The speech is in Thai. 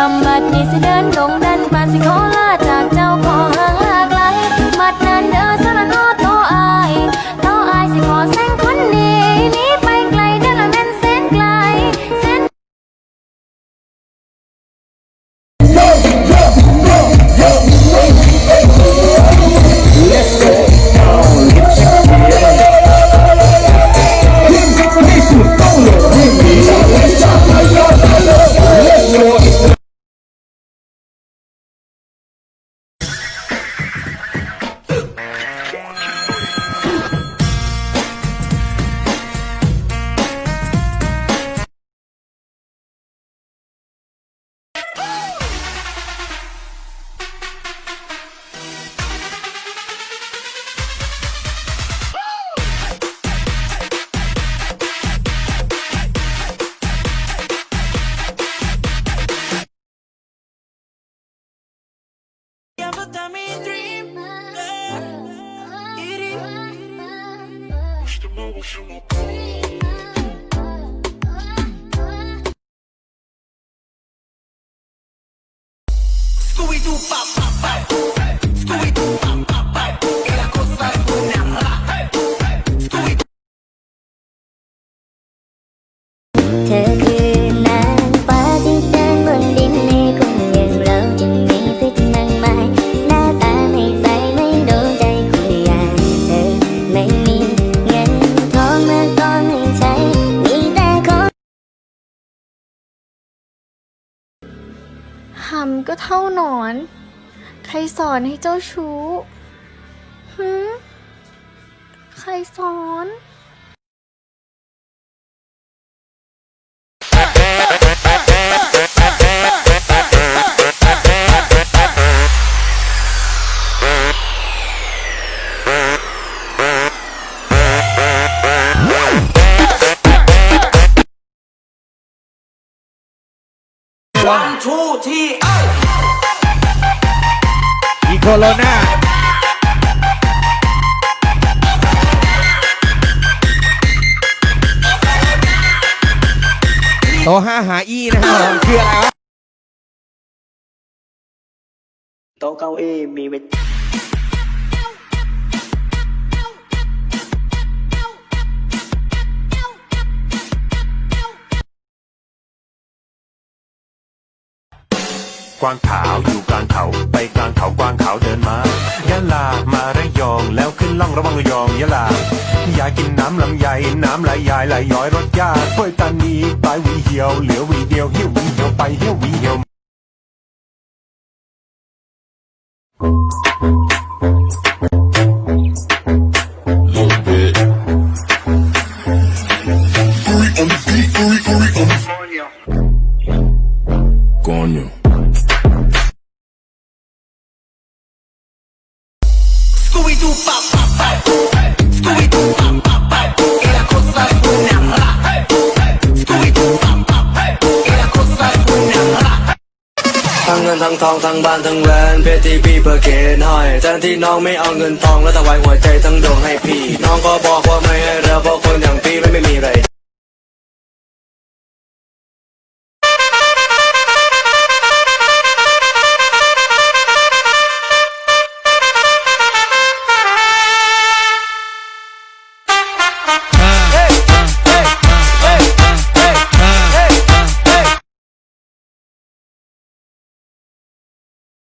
จำบัดนี้สิเดินลงดันปานสิขอ Scooby-Doo, pop, pop, pop. ทำก็เท่าหนอน ใครสอนให้เจ้าชู้หืมใครสอน One, two, three, oh! อีโคโรนาโตห้าหาอีนะครับผมคืออะไรวะโต๊ะเก้าอี้มีไว้ กวางขาวอยู่กลางเขา ไปกลางเขากวางขาวเดินมายะลามาระยองแล้วขึ้นล่องระวังระยองยะลาอยากกินน้ำลำไยน้ำไหลยายไหลย้อยรสยาถ้วยตานีปลายวีเหียวเหลือวีเดียวเหี่ยววีเหียวไปเหี่ยววีเหียว Coño. ทั้งเงินทั้งทองทั้งบ้านทั้งแหวนเพชรที่พี่เพื่อเกณฑ์ให้แทนที่น้องไม่เอาเงินทองแล้วถวายหัวใจทั้งดวงให้พี่ น้องก็บอกว่าไม่ให้เราเพราะ